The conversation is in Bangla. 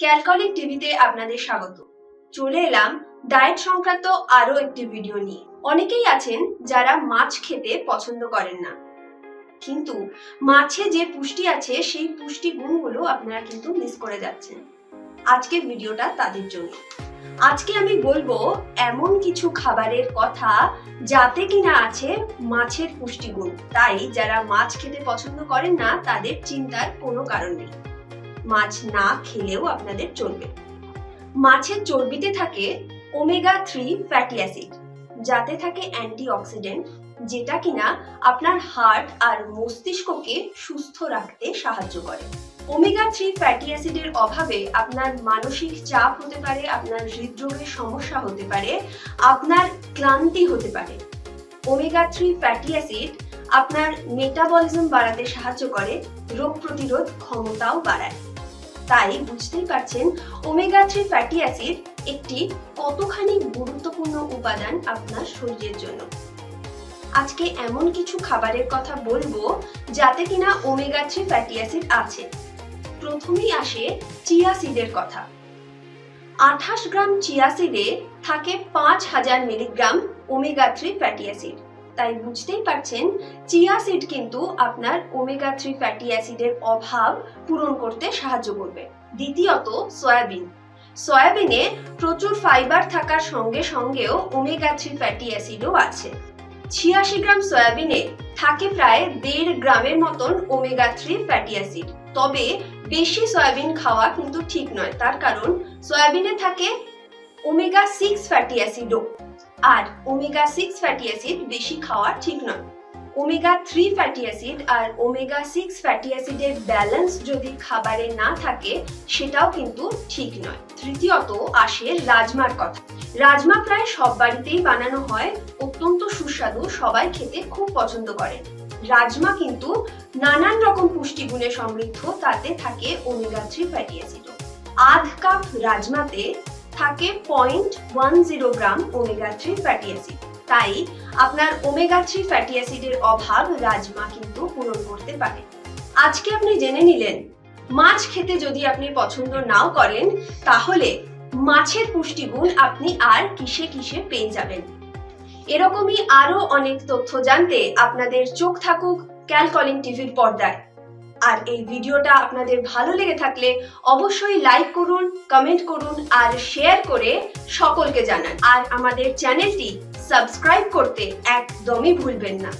ক্যালকলিক টিভিতে আপনাদের স্বাগত। চলে এলাম ডায়েট সংক্রান্ত আরও একটি ভিডিও নিয়ে। অনেকেই আছেন যারা মাছ খেতে পছন্দ করেন না। কিন্তু মাছে যে পুষ্টি আছে, সেই পুষ্টি গুণগুলো আপনারা কিন্তু মিস করে যাচ্ছেন। আজকের ভিডিওটা তাদের জন্য। আজকে আমি বলব এমন কিছু খাবারের কথা যাতে কিনা আছে মাছের পুষ্টিগুণ তাই যারা মাছ খেতে পছন্দ করেন না, তাদের চিন্তার কোনো কারণ নেই। মাছ না খেলেও আপনাদের চলবে। মাছের চর্বিতে থাকে ওমেগা থ্রি ফ্যাটি অ্যাসিড যাতে থাকে অ্যান্টিঅক্সিডেন্ট যেটা কিনা আপনার হার্ট আর মস্তিষ্ককে সুস্থ রাখতে সাহায্য করে। ওমেগা থ্রি ফ্যাটি অ্যাসিডের অভাবে আপনার মানসিক চাপ হতে পারে, আপনার হৃদরোগের সমস্যা হতে পারে, আপনার ক্লান্তি হতে পারে। ওমেগা থ্রি ফ্যাটি অ্যাসিড আপনার মেটাবলিজম বাড়াতে সাহায্য করে, রোগ প্রতিরোধ ক্ষমতাও বাড়ায়। তাই বুঝতেই পারছেন ওমেগা থ্রি ফ্যাটি অ্যাসিড একটি কতখানি গুরুত্বপূর্ণ উপাদান আপনার শরীরের জন্য। আজকে এমন কিছু খাবারের কথা বলব যাতে কিনা ওমেগা থ্রি ফ্যাটি অ্যাসিড আছে। প্রথমেই আসে চিয়া সিডের কথা। আঠাশ গ্রাম চিয়া সিডে থাকে পাঁচ হাজার milligram omega three fatty acid তাই বুঝতেই পারছেন, চিয়া সিড কিন্তু আপনার ওমেগা থ্রি ফ্যাটি অ্যাসিডের অভাব পূরণ করতে সাহায্য করবে। দ্বিতীয়ত সয়াবিন সয়াবিনে প্রচুর ফাইবার থাকার সঙ্গে সঙ্গেও ওমেগা থ্রি ফ্যাটি অ্যাসিডও আছে। ছিয়াশি গ্রাম সয়াবিনে থাকে প্রায় দেড় গ্রামের মতন ওমেগা থ্রি ফ্যাটি অ্যাসিড তবে বেশি সয়াবিন খাওয়া কিন্তু ঠিক নয়, তার কারণ সয়াবিনে থাকে ওমেগা সিক্স ফ্যাটি অ্যাসিডও আর ওমেগা সিক্স ফ্যাটি অ্যাসিড বেশি খাওয়া ঠিক নয়। ওমেগা থ্রি ফ্যাটি অ্যাসিড আর ওমেগা সিক্স ফ্যাটি অ্যাসিডের ব্যালেন্স যদি খাবারে না থাকে, সেটাও কিন্তু ঠিক নয়। তৃতীয়ত আসে রাজমার কথা। রাজমা প্রায় সব বাড়িতেই বানানো হয়, অত্যন্ত সুস্বাদু, সবাই খেতে খুব পছন্দ করে। রাজমা কিন্তু নানান রকম পুষ্টিগুণে সমৃদ্ধ, তাতে থাকে ওমেগা থ্রি ফ্যাটি অ্যাসিডও আধ কাপ রাজমাতে থাকে point one zero gram omega three fatty acid তাই আপনার ওমেগা থ্রি ফ্যাটি অ্যাসিডের অভাব রাজমা কিন্তু পূরণ করতে পারে। আজকে আপনি জেনে নিলেন, মাছ খেতে যদি আপনি পছন্দ নাও করেন, তাহলে মাছের পুষ্টিগুণ আপনি আর কিসে কিসে পেয়ে যাবেন। এরকমই আরও অনেক তথ্য জানতে আপনাদের চোখ থাকুক ক্যালকলিং টিভির পর্দায়। আর এই ভিডিওটা আপনাদের ভালো লেগে থাকলে অবশ্যই লাইক করুন কমেন্ট করুন আর শেয়ার করে সকলকে জানান। আর আমাদের চ্যানেলটি সাবস্ক্রাইব করতে একদমই ভুলবেন না।